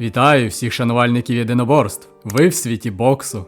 Вітаю всіх шанувальників єдиноборств. Ви в світі боксу.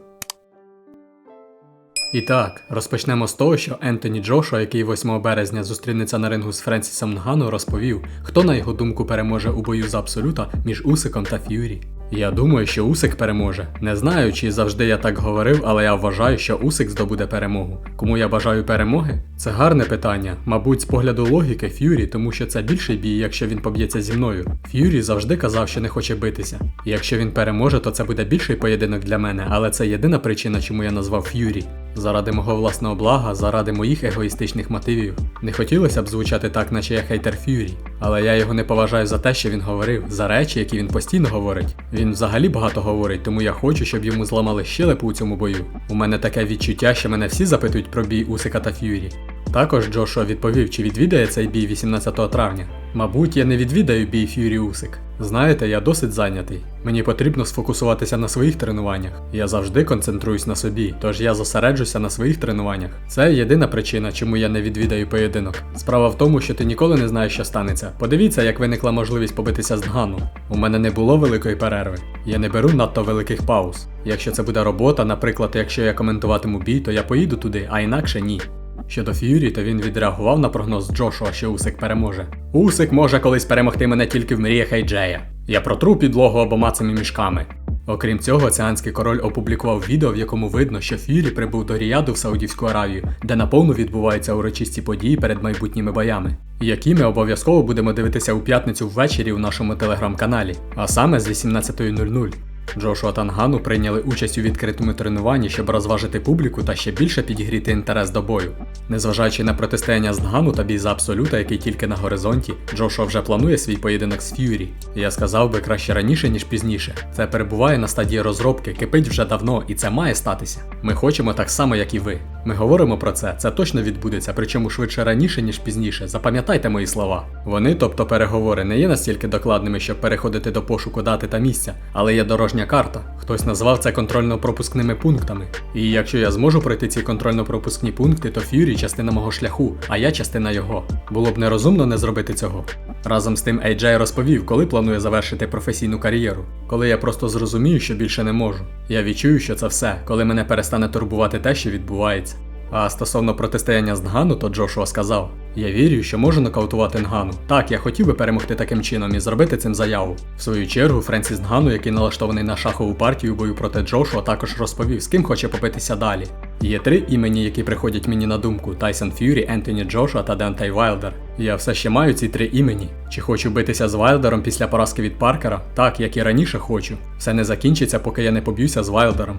І так, розпочнемо з того, що Ентоні Джошуа, який 8 березня зустрінеться на рингу з Френсісом Нгану, розповів, хто на його думку переможе у бою за абсолюта між Усиком та Ф'юрі. Я думаю, що Усик переможе. Не знаю, чи завжди я так говорив, але я вважаю, що Усик здобуде перемогу. Кому я бажаю перемоги? Це гарне питання. Мабуть, з погляду логіки Ф'юрі, тому що це більший бій, якщо він поб'ється зі мною. Ф'юрі завжди казав, що не хоче битися. І якщо він переможе, то це буде більший поєдинок для мене, але це єдина причина, чому я назвав Ф'юрі. Заради мого власного блага, заради моїх егоїстичних мотивів. Не хотілося б звучати так, наче я хейтер Ф'юрі, але я його не поважаю за те, що він говорив, за речі, які він постійно говорить. Він взагалі багато говорить, тому я хочу, щоб йому зламали щелепу у цьому бою. У мене таке відчуття, що мене всі запитують про бій Усика та Ф'юрі. Також Джошуа відповів, чи відвідає цей бій 18 травня. Мабуть, я не відвідаю бій Ф'юрі Усик. Знаєте, я досить зайнятий. Мені потрібно сфокусуватися на своїх тренуваннях. Я завжди концентруюсь на собі, тож я зосереджуся на своїх тренуваннях. Це єдина причина, чому я не відвідаю поєдинок. Справа в тому, що ти ніколи не знаєш, що станеться. Подивіться, як виникла можливість побитися з Нгану. У мене не було великої перерви. Я не беру надто великих пауз. Якщо це буде робота, наприклад, якщо я коментуватиму бій, то я поїду туди, а інакше ні. Щодо Ф'юрі, то він відреагував на прогноз Джошуа, що Усик переможе. Усик може колись перемогти мене тільки в мріях Ейджея. Я протру підлогу обома цими мішками. Окрім цього, цианський король опублікував відео, в якому видно, що Ф'юрі прибув до Ріяду в Саудівську Аравію, де наповну відбуваються урочисті події перед майбутніми боями, які ми обов'язково будемо дивитися у п'ятницю ввечері у нашому телеграм-каналі, а саме з 18.00. Джошуа та Нгану прийняли участь у відкритому тренуванні, щоб розважити публіку та ще більше підігріти інтерес до бою. Незважаючи на протистояння з Нгану та бій за абсолюта, який тільки на горизонті, Джошуа вже планує свій поєдинок з Ф'юрі. Я сказав би краще раніше, ніж пізніше. Це перебуває на стадії розробки, кипить вже давно, і це має статися. Ми хочемо так само, як і ви. Ми говоримо про це, це точно відбудеться, причому швидше раніше, ніж пізніше. Запам'ятайте мої слова. Вони, тобто переговори, не є настільки докладними, щоб переходити до пошуку дати та місця, але є дорожня карта. Хтось назвав це контрольно-пропускними пунктами. І якщо я зможу пройти ці контрольно-пропускні пункти, то Ф'юрі частина мого шляху, а я частина його. Було б нерозумно не зробити цього. Разом з тим AJ розповів, коли планує завершити професійну кар'єру, коли я просто зрозумію, що більше не можу. Я відчую, що це все, коли мене перестане турбувати те, що відбувається. А стосовно протистояння з Нгану, то Джошуа сказав: Я вірю, що можу нокаутувати Нгану. Так, я хотів би перемогти таким чином і зробити цим заяву. В свою чергу, Френсіс Нгану, який налаштований на шахову партію бою проти Джошуа, також розповів, з ким хоче попитися далі. Є три імені, які приходять мені на думку: Тайсон Ф'юрі, Ентоні Джошуа та Деонтай Вайлдер. Я все ще маю ці три імені. Чи хочу битися з Вайлдером після поразки від Паркера? Так, як і раніше хочу. Все не закінчиться, поки я не поб'юся з Вайлдером.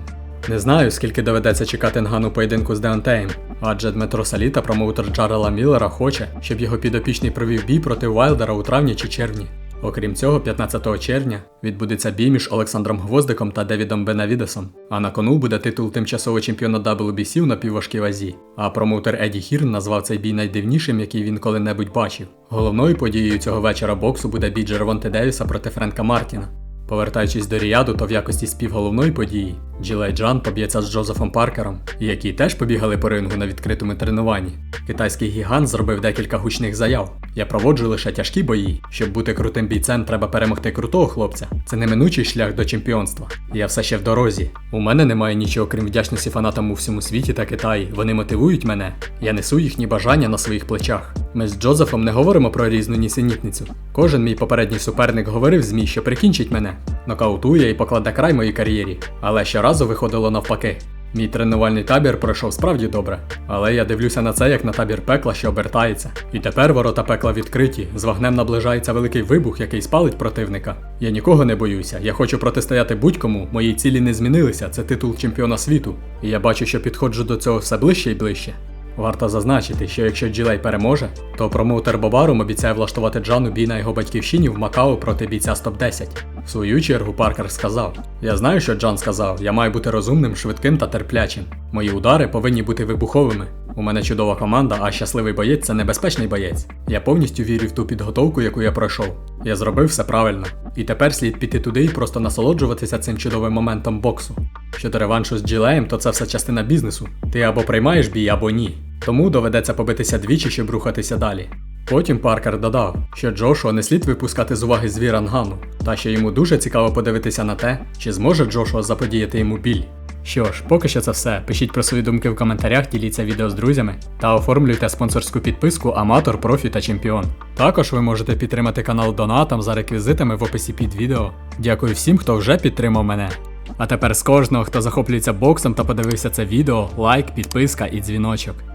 Не знаю, скільки доведеться чекати Нгану поєдинку з Деонтеєм, адже Дмитро Саліта, промоутер Джарела Міллера, хоче, щоб його підопічний провів бій проти Вайлдера у травні чи червні. Окрім цього, 15 червня відбудеться бій між Олександром Гвоздиком та Девідом Бенавідесом, а на кону буде титул тимчасового чемпіона WBC у напівважкій вазі. А промоутер Еді Хірн назвав цей бій найдивнішим, який він коли-небудь бачив. Головною подією цього вечора боксу буде бій Джервонте Девіса проти Френка Мартіна. Повертаючись до Ріаду, то в якості співголовної події Джилей Джан поб'ється з Джозефом Паркером, які теж побігали по рингу на відкритому тренуванні. Китайський гігант зробив декілька гучних заяв. Я проводжу лише тяжкі бої. Щоб бути крутим бійцем, треба перемогти крутого хлопця. Це неминучий шлях до чемпіонства. Я все ще в дорозі. У мене немає нічого, крім вдячності фанатам у всьому світі та Китаї. Вони мотивують мене. Я несу їхні бажання на своїх плечах. Ми з Джозефом не говоримо про різну нісенітницю. Кожен мій попередній суперник говорив змі, що прикінчить мене, нокаутує і покладе край моїй кар'єрі. Але щоразу виходило навпаки. Мій тренувальний табір пройшов справді добре, але я дивлюся на це як на табір пекла, що обертається. І тепер ворота пекла відкриті, з вогнем наближається великий вибух, який спалить противника. Я нікого не боюся, я хочу протистояти будь-кому, мої цілі не змінилися, це титул чемпіона світу. І я бачу, що підходжу до цього все ближче і ближче. Варто зазначити, що якщо Джилей переможе, то промоутер Бобарум обіцяє влаштувати Джану бій на його батьківщині в Макао проти бійця з топ-10. В свою чергу Паркер сказав: Я знаю, що Джан сказав, я маю бути розумним, швидким та терплячим. Мої удари повинні бути вибуховими. У мене чудова команда, а щасливий боєць це небезпечний боєць. Я повністю вірю в ту підготовку, яку я пройшов. Я зробив все правильно. І тепер слід піти туди і просто насолоджуватися цим чудовим моментом боксу. Щодо реваншу з Джилеєм, то це все частина бізнесу. Ти або приймаєш бій, або ні. Тому доведеться побитися двічі, щоб рухатися далі. Потім Паркер додав, що Джошуа не слід випускати з уваги звір Ангану, та що йому дуже цікаво подивитися на те, чи зможе Джошуа заподіяти йому біль. Що ж, поки що це все. Пишіть про свої думки в коментарях, діліться відео з друзями та оформлюйте спонсорську підписку Аматор, Профі та Чемпіон. Також ви можете підтримати канал Донатом за реквізитами в описі під відео. Дякую всім, хто вже підтримав мене. А тепер з кожного, хто захоплюється боксом та подивився це відео, лайк, підписка і дзвіночок.